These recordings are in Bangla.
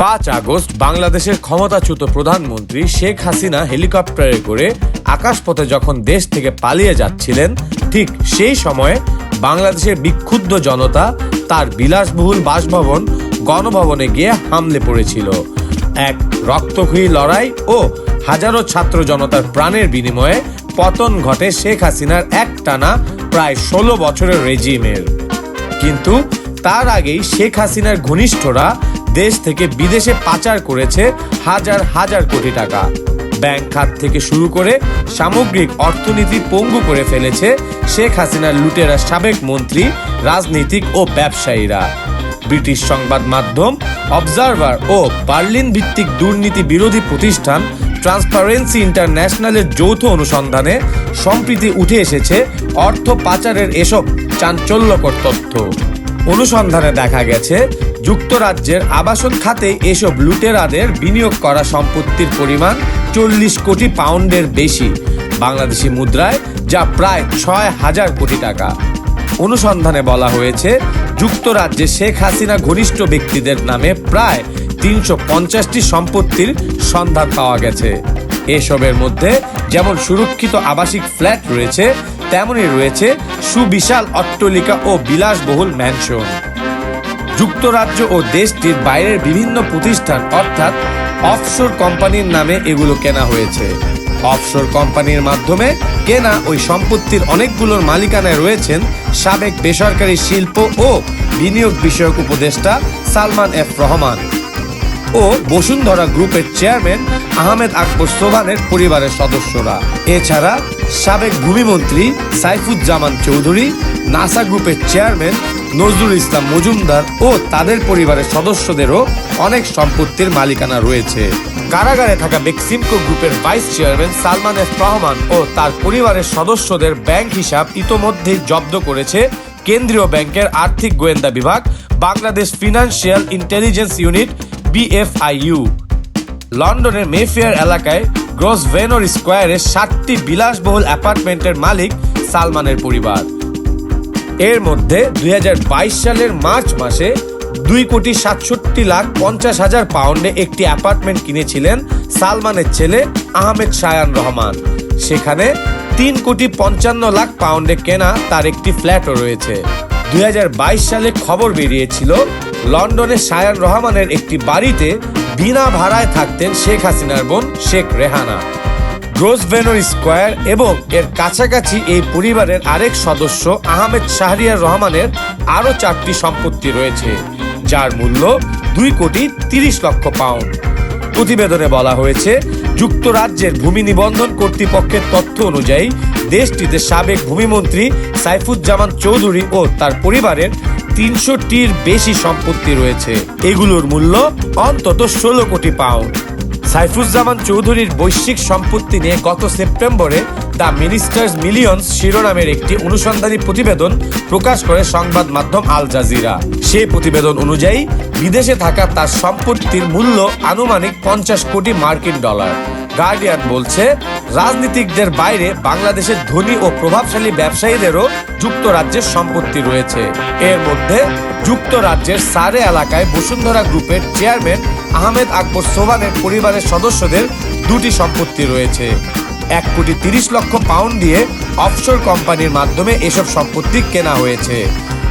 পাঁচ আগস্ট বাংলাদেশের ক্ষমতাচ্যুত প্রধানমন্ত্রী শেখ হাসিনা হেলিকপ্টারে করে আকাশপথে যখন দেশ থেকে পালিয়ে যাচ্ছিলেন, ঠিক সেই সময়ে বাংলাদেশের বিক্ষুব্ধ জনতা তার বিলাসবহুল বাসভবন, গণভবনে গিয়ে হামলে পড়েছিল। এক রক্তক্ষয়ী লড়াই ও হাজারো ছাত্র জনতার প্রাণের বিনিময়ে পতন ঘটে শেখ হাসিনার একটানা প্রায় ষোলো বছরের রেজিমের। কিন্তু তার আগেই শেখ হাসিনার ঘনিষ্ঠরা দেশ থেকে বিদেশে পাচার করেছে হাজার হাজার কোটি টাকা। ব্যাংক খাত থেকে শুরু করে সামগ্রিক অর্থনীতি পঙ্গু করে ফেলেছে শেখ হাসিনার লুটেরা সাবেক মন্ত্রী, রাজনীতিক ও ব্যবসায়ীরা। ব্রিটিশ সংবাদ মাধ্যম, অবজারভার ও বার্লিন ভিত্তিক দুর্নীতি বিরোধী প্রতিষ্ঠান ট্রান্সপারেন্সি ইন্টারন্যাশনালের যৌথ অনুসন্ধানে সম্প্রীতি উঠে এসেছে অর্থ পাচারের এসব চাঞ্চল্যকর তথ্য। অনুসন্ধানে দেখা গেছে, যুক্তরাজ্যের আবাসন খাতে এসব লুটেরাদের বিনিয়োগ করা সম্পত্তির পরিমাণ চল্লিশ কোটি পাউন্ডের বেশি। বাংলাদেশি মুদ্রায় যা প্রায় ছয় হাজার কোটি টাকা। অনুসন্ধানে বলা হয়েছে, যুক্তরাজ্যে শেখ হাসিনা ঘনিষ্ঠ ব্যক্তিদের নামে প্রায় তিনশো পঞ্চাশটি সম্পত্তির সন্ধান পাওয়া গেছে। এসবের মধ্যে যেমন সুরক্ষিত আবাসিক ফ্ল্যাট রয়েছে তেমনই রয়েছে সুবিশাল অট্টলিকা ও বিলাসবহুল ম্যানশন যুক্তরাজ্য ও দেশটির বাইরের বিভিন্ন প্রতিষ্ঠান, অর্থাৎ অফশোর কোম্পানির নামে এগুলো কেনা হয়েছে। অফশোর কোম্পানির মাধ্যমে কেনা ওই সম্পত্তির অনেকগুলোর মালিকানায় রয়েছেন সাবেক বেসরকারি শিল্প ও বিনিয়োগ বিষয়ক উপদেষ্টা সালমান এফ রহমান ও বসুন্ধরা গ্রুপের চেয়ারম্যান আহমেদ আকবর সোবানের পরিবারের সদস্যরা। এছাড়া সাবেক ভূমিমন্ত্রী সাইফুজ্জামান চৌধুরী, নাসা গ্রুপের চেয়ারম্যান নজরুল ইসলাম মজুমদার ও তাদের পরিবারের সদস্যদেরও অনেক সম্পত্তির মালিকানা রয়েছে। কারাগারে থাকা বেক্সিমকো গ্রুপের vice chairman Salman F Rahman ও তার পরিবারের সদস্যদের ব্যাংক হিসাব ইতোমধ্যেই জব্দ করেছে কেন্দ্রীয় ব্যাংকের আর্থিক গোয়েন্দা বিভাগ, Bangladesh Financial Intelligence Unit, BFIU. লন্ডনের মেফেয়ার এলাকায় গ্রস ভেনর স্কোয়ারে সাতটি বিলাসবহুল অ্যাপার্টমেন্টের মালিক সালমানের পরিবার। এর মধ্যে দুই হাজার বাইশ সালের মার্চ মাসে দুই কোটি সাতষট্টি লাখ পঞ্চাশ হাজার পাউন্ডে একটি অ্যাপার্টমেন্ট কিনেছিলেন সালমানের ছেলে আহমেদ শায়ান রহমান। সেখানে তিন কোটি পঞ্চান্ন লাখ পাউন্ডে কেনা তার একটি ফ্ল্যাটও রয়েছে। দুই হাজার বাইশ সালে খবর বেরিয়েছিল, লন্ডনে শায়ান রহমানের একটি বাড়িতে বিনা ভাড়ায় থাকতেন শেখ হাসিনার বোন শেখ রেহানা। গ্রোসভেনর স্কোয়ার এবং এর কাছাকাছি এই পরিবারের আরেক সদস্য আহমেদ শাহরিয়ার রহমানের আরও চারটি সম্পত্তি রয়েছে, যার মূল্য দুই কোটি তিরিশ লক্ষ পাউন্ড। প্রতিবেদনে বলা হয়েছে, যুক্তরাজ্যের ভূমি নিবন্ধন কর্তৃপক্ষের তথ্য অনুযায়ী দেশটিতে সাবেক ভূমিমন্ত্রী সাইফুজ্জামান চৌধুরী ও তার পরিবারের তিনশোটির বেশি সম্পত্তি রয়েছে। এগুলোর মূল্য অন্তত ষোলো কোটি পাউন্ড। সাইফুজ্জামান চৌধুরীর বৈশ্বিক সম্পত্তি নিয়ে গত সেপ্টেম্বরে দ্য মিনিস্টার্স মিলিয়ন্স শিরোনামের একটি অনুসন্ধানী প্রতিবেদন প্রকাশ করে সংবাদ মাধ্যম আল জাজিরা। সেই প্রতিবেদন অনুযায়ী, বিদেশে থাকা তার সম্পত্তির মূল্য আনুমানিক পঞ্চাশ কোটি মার্কিন ডলার। গার্ডিয়ান বলছে, রাজনীতিকদের বাইরে বাংলাদেশের ধনী ও প্রভাবশালী ব্যবসায়ীদেরও যুক্তরাজ্যের সম্পত্তি রয়েছে। এর মধ্যে যুক্তরাজ্যের সারে এলাকায় বসুন্ধরা গ্রুপের চেয়ারম্যান আহমেদ আকবর সোবানের পরিবারের সদস্যদের দুটি সম্পত্তি রয়েছে। এক কোটি তিরিশ লক্ষ পাউন্ড দিয়ে অফশোর কোম্পানির মাধ্যমে এসব সম্পত্তি কেনা হয়েছে।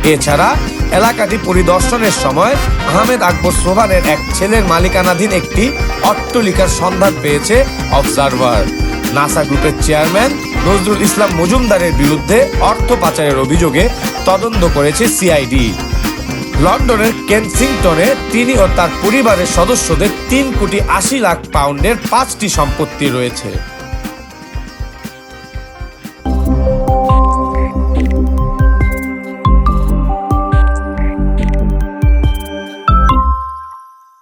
এছাড়া এলাকাটি পরিদর্শনের সময় আহমেদ আকবর সোবানের এক ছেলের মালিকানাধীন একটি অট্টলিকার সন্ধান পেয়েছে অবজারভার। নাসা গ্রুপের চেয়ারম্যান নজরুল ইসলাম মজুমদারের বিরুদ্ধে অর্থ পাচারের অভিযোগে তদন্ত করেছে সিআইডি। লন্ডনের কেনসিংটনে তিনি ও তার পরিবারের সদস্যদের তিন কোটি আশি লাখ পাউন্ডের পাঁচটি সম্পত্তি রয়েছে।